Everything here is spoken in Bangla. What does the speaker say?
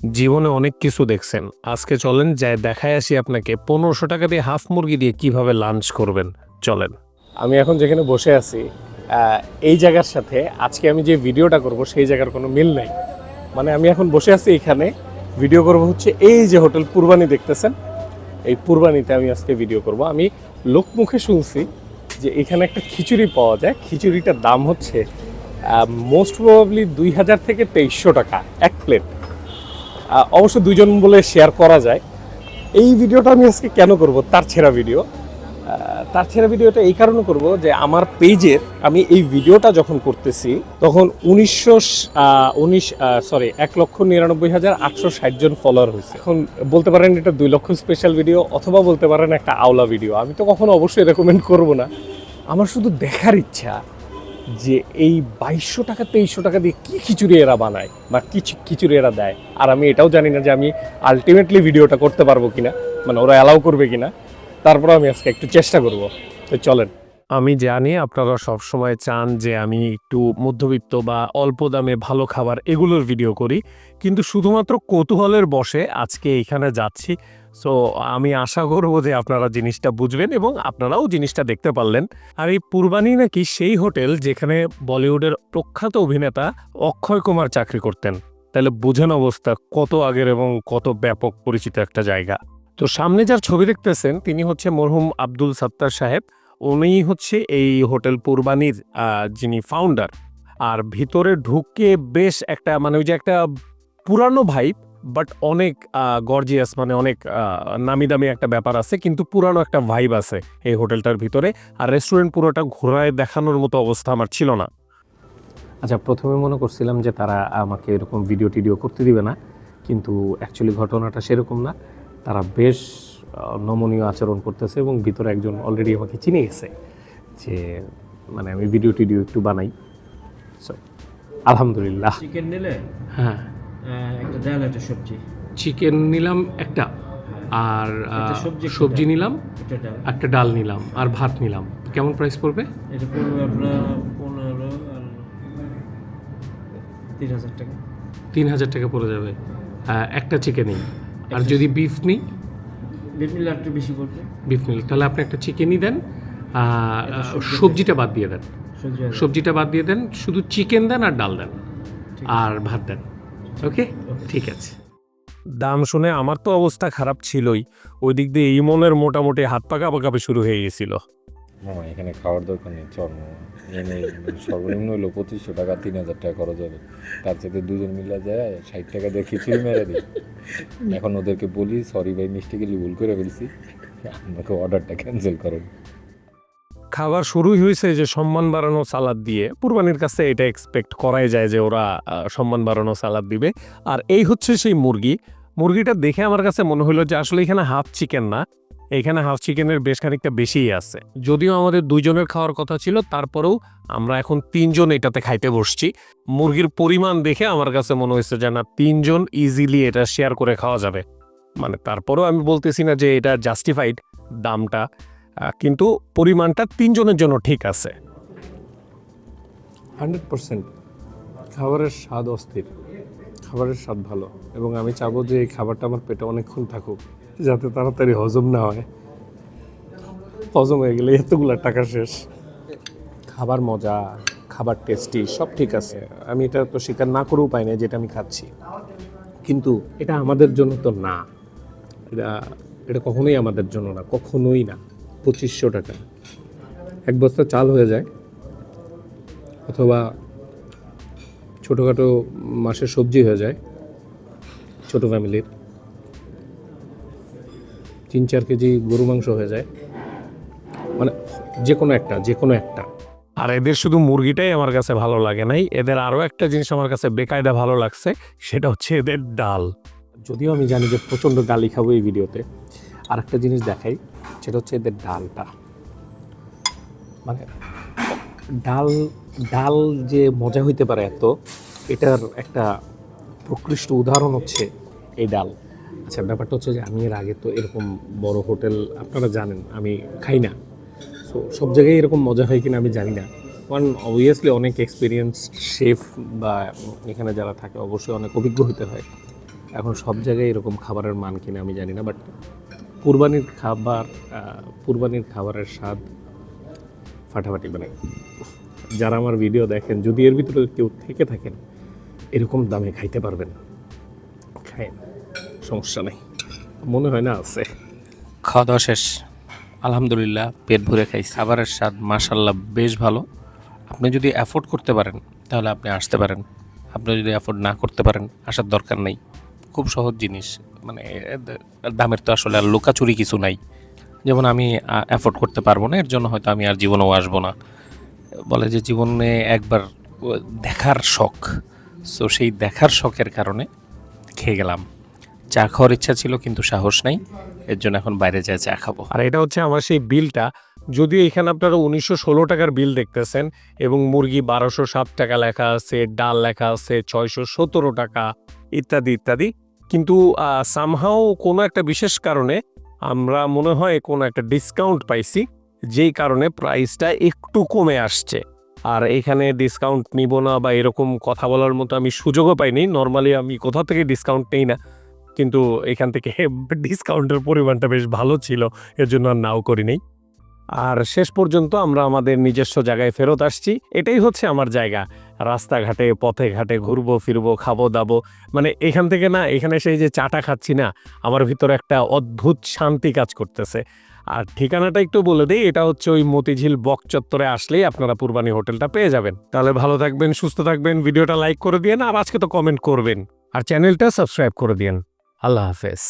জীবনে অনেক কিছু দেখছেন। আজকে চলেন যাই, দেখায় আসি আপনাকে পনেরোশো টাকা দিয়ে হাফ মুরগি দিয়ে কীভাবে লাঞ্চ করবেন। চলেন। আমি এখন যেখানে বসে আছি এই জায়গার সাথে আজকে আমি যে ভিডিওটা করব সেই জায়গার কোনো মিল নাই। মানে আমি এখন বসে আছি এখানে ভিডিও করব হচ্ছে এই যে হোটেল পূর্বানি দেখতেছেন, এই পূর্বানিতে আমি আজকে ভিডিও করব। আমি লোকমুখে শুনছি যে এখানে একটা খিচুড়ি পাওয়া যায়, খিচুড়িটার দাম হচ্ছে মোস্ট প্রবাবলি দুই হাজার থেকে তেইশশো টাকা, এক প্লেট অবশ্য দুজন বলে শেয়ার করা যায়। এই ভিডিওটা আমি আজকে কেন করব? তার ছেঁড়া ভিডিও। তার ছেঁড়া ভিডিওটা এই কারণে করব যে আমার পেজের আমি এই ভিডিওটা যখন করতেছি, তখন উনিশশো উনিশ সরি এক লক্ষ নিরানব্বই হাজার আটশো ষাট জন ফলোয়ার হয়েছে। এখন বলতে পারেন এটা দুই লক্ষ স্পেশাল ভিডিও অথবা বলতে পারেন একটা আওলা ভিডিও আমি তো কখনো অবশ্যই রেকমেন্ড করব না। আমার শুধু দেখার ইচ্ছা যে এই বাইশশো টাকা, তেইশশো টাকা দিয়ে কী খিচুড়ি এরা বানায় বা কি খিচুড়ি এরা দেয়? আর আমি এটাও জানি না যে আমি আলটিমেটলি ভিডিওটা করতে পারব কিনা মানে ওরা অ্যালাউ করবে কিনা। তারপর আমি আজকে একটু চেষ্টা করব। তো চলেন। আমি জানি আপনারা সব সময় চান যে আমি একটু মধ্যবিত্ত বা অল্প দামে ভালো খাবার এগুলোর ভিডিও করি। কিন্তু শুধুমাত্র কৌতূহলের বসে আজকে এখানে যাচ্ছি। সো আমি আশা করব যে আপনারা জিনিসটা বুঝবেন এবং আপনারাও জিনিসটা দেখতে পারলেন। আর এই পূর্বানি নাকি সেই হোটেল যেখানে বলিউডের প্রখ্যাত অভিনেতা অক্ষয় কুমার চাকরি করতেন। তাহলে বুঝেন অবস্থা, কত আগের এবং কত ব্যাপক পরিচিত একটা জায়গা। তো সামনে যার ছবি দেখতেছেন, তিনি হচ্ছে মরহুম আব্দুল সাত্তার সাহেব। উনি হচ্ছে এই হোটেল পূর্বানির যিনি ফাউন্ডার আর ভিতরে ঢুকে বেশ একটা মানে ওই যে একটা পুরানো ভাইব বাট অনেক গর্জিয়াস মানে অনেক নামি দামি একটা ব্যাপার আছে, কিন্তু পুরানো একটা ভাইব আছে এই হোটেলটার ভিতরে। আর রেস্টুরেন্ট পুরোটা ঘোরায় দেখানোর মতো অবস্থা আমার ছিল না। আচ্ছা প্রথমে মনে করছিলাম যে তারা আমাকে এরকম ভিডিও টিডিও করতে দিবে না, কিন্তু অ্যাকচুয়ালি ঘটনাটা সেরকম না। তারা বেশ নমনীয় আচরণ করতেছে এবং ভিতরে একজন অলরেডি আমাকে চিনে গেছে যে মানে আমি ভিডিও টিডিও একটু বানাই। আলহামদুলিল্লাহ। চিকেন নিলে? হ্যাঁ। একটা ডাল একটা সবজি। চিকেন নিলাম একটা আর একটা সবজি। নিলাম একটা ডাল। নিলাম আর ভাত নিলাম। কেমন প্রাইস পড়বে? এটা পড়বে আপনার পনেরো আর তিন হাজার টাকা। তিন হাজার টাকা পড়ে যাবে। একটা চিকেনই আর যদি বিফ নিই একটু বেশি করবে। বিফ তাহলে আপনি একটা চিকেনই দেন আর সবজিটা বাদ দিয়ে দেন। সবজিটা বাদ দিয়ে দেন শুধু চিকেন দেন আর ডাল দেন আর ভাত দেন। ওকে? ঠিক আছে। দাম শুনে আমার তো অবস্থা খারাপ ছিলই। ওই দিক দিয়ে ইমনের মোটামুটি হাত পা পাকাপে কাঁপে শুরু হয়ে গেছিল। মামা এখানে খাওয়ার দরকার নেই, চল। এখানে সর্বনিম্ন হলো পঁচিশশো টাকা, তিন হাজার টাকা খরচ হবে। তার সাথে দুজন মিলে যায়, ষাট টাকা দিয়ে খিচুড়ি মেরে দিই। এখন ওদেরকে বলি সরি ভাই, মিষ্টি মিষ্টিকে ভুল করে ফেলছি। আপনাকে অর্ডারটা ক্যান্সেল করুন খাবার শুরুই হয়েছে যে সম্মান বাড়ানো সালাদ দিয়ে। কুরবানির কাছে এটা এক্সপেক্ট করাই যায় যে ওরা সম্মান বাড়ানো সালাদ দিবে। আর এই হচ্ছে সেই মুরগি। মুরগিটা দেখে আমার কাছে মনে হলো যে আসলে এখানে হাফ চিকেন না। এখানে হাফ চিকেনের বেশ খানিকটা বেশিই আছে। যদিও আমাদের দুইজনের খাওয়ার কথা ছিল, তারপরেও আমরা এখন তিনজন এটাতে খাইতে বসছি। মুরগির পরিমাণ দেখে আমার কাছে মনে হয়েছে যে, না, তিনজন ইজিলি এটা শেয়ার করে খাওয়া যাবে। মানে তারপরেও আমি বলতেছি না যে এটা জাস্টিফাইড দামটা কিন্তু পরিমাণটা তিনজনের জন্য ঠিক আছে। হান্ড্রেড পার্সেন্ট খাবারের স্বাদ অস্থির, খাবারের স্বাদ ভালো। এবং আমি চাবো যে এই খাবারটা আমার পেটে অনেকক্ষণ থাকুক। যাতে তাড়াতাড়ি হজম না হয়। হজম হয়ে গেলে এতগুলো টাকা শেষ। খাবার মজা, খাবার টেস্টি সব ঠিক আছে। আমি এটা তো স্বীকার না করেও পাই না যেটা আমি খাচ্ছি। কিন্তু এটা আমাদের জন্য তো না। এটা এটা কখনোই আমাদের জন্য না, কখনোই না। পঁচিশশো টাকা। এক বস্তা চাল হয়ে যায়। অথবা ছোটোখাটো মাসের সবজি হয়ে যায়, ছোট ফ্যামিলির তিন চার কেজি গরু মাংস হয়ে যায়। মানে যে কোনো একটা যে কোনো একটা। আর এদের শুধু মুরগিটাই আমার কাছে ভালো লাগে নাই। এদের আরও একটা জিনিস আমার কাছে বেকায়দা ভালো লাগছে সেটা হচ্ছে এদের ডাল। যদিও আমি জানি যে প্রচণ্ড গালি খাব এই ভিডিওতে আর একটা জিনিস দেখাই সেটা হচ্ছে এদের ডালটা। মানে ডাল ডাল যে মজা হইতে পারে এত এটার একটা প্রকৃষ্ট উদাহরণ হচ্ছে এই ডাল। আচ্ছা ব্যাপারটা হচ্ছে যে আমি এর আগে তো এরকম বড় হোটেল আপনারা জানেন, আমি খাই না। সো সব জায়গায় এরকম মজা হয় কিনা আমি জানি না। কারণ অবভিয়াসলি অনেক এক্সপিরিয়েন্স শেফ বা এখানে যারা থাকে, অবশ্যই অনেক অভিজ্ঞ হতে হয়। এখন সব জায়গায় এরকম খাবারের মান কিনা আমি জানি না বাট কুরবানির খাবার কুরবানির খাবারের স্বাদ ফাটাফাটি মানে যারা আমার ভিডিও দেখেন, যদি এর ভিতরে কেউ থেকে থাকেন, এরকম দামে খাইতে পারবেন। খায়েন সমস্যা নেই। মনে হয় না আছে। খাওয়া দাওয়া শেষ। আলহামদুলিল্লাহ, পেট ভরে খাই খাবারের স্বাদ মাশাল্লাহ বেশ ভালো। আপনি যদি অ্যাফোর্ড করতে পারেন, তাহলে আপনি আসতে পারেন। আপনি যদি অ্যাফোর্ড না করতে পারেন, আসার দরকার নেই। খুব সহজ জিনিস। মানে দামের তো আসলে আর লোকাচুরি কিছু নাই। যেমন আমি অ্যাফোর্ড করতে পারব না, এর জন্য হয়তো আমি আর জীবনেও আসব না। বলে যে জীবনে একবার দেখার শখ। সো সেই দেখার শখের কারণে খেয়ে গেলাম। চা খাওয়ার ইচ্ছা ছিল, কিন্তু সাহস নাই। এর জন্য এখন বাইরে যায় চা খাব। আর এটা হচ্ছে আমার সেই বিলটা। যদিও এখানে আপনারা উনিশশো ষোলো টাকার বিল দেখতেছেন এবং মুরগি বারোশো সাত টাকা লেখা আছে, ডাল লেখা আছে, ছয়শো সতেরো টাকা, ইত্যাদি ইত্যাদি। কিন্তু সামহাও কোনো একটা বিশেষ কারণে আমরা মনে হয় কোনো একটা ডিসকাউন্ট পাইছি, যেই কারণে প্রাইসটা একটু কমে আসছে। আর এখানে ডিসকাউন্ট নিব না বা এরকম কথা বলার মতো আমি সুযোগও পাইনি। নর্মালি আমি কোথাও থেকে ডিসকাউন্ট নেই না। কিন্তু এখান থেকে ডিসকাউন্টের পরিমাণটা বেশ ভালো ছিল, এর জন্য আর নাও করি নেই। আর শেষ পর্যন্ত আমরা আমাদের নিজস্ব জায়গায় ফেরত আসছি, এটাই হচ্ছে আমার জায়গা। রাস্তাঘাটে পথে ঘাটে ঘুরবো, ফিরবো, খাব, দাবো মানে এখান থেকে না, এখানে সেই যে চাটা খাচ্ছি না, আমার ভিতরে একটা অদ্ভুত শান্তি কাজ করতেছে। আর ঠিকানাটা একটু বলে দিই, এটা হচ্ছে ওই মতিঝিল বক চত্বরে আসলেই আপনারা পূর্বানি হোটেলটা পেয়ে যাবেন। তাহলে ভালো থাকবেন, সুস্থ থাকবেন, ভিডিওটা লাইক করে দিয়েন, আর আজকে তো কমেন্ট করবেন। আর চ্যানেলটা সাবস্ক্রাইব করে দিয়েন। আল্লাহ হাফেজ।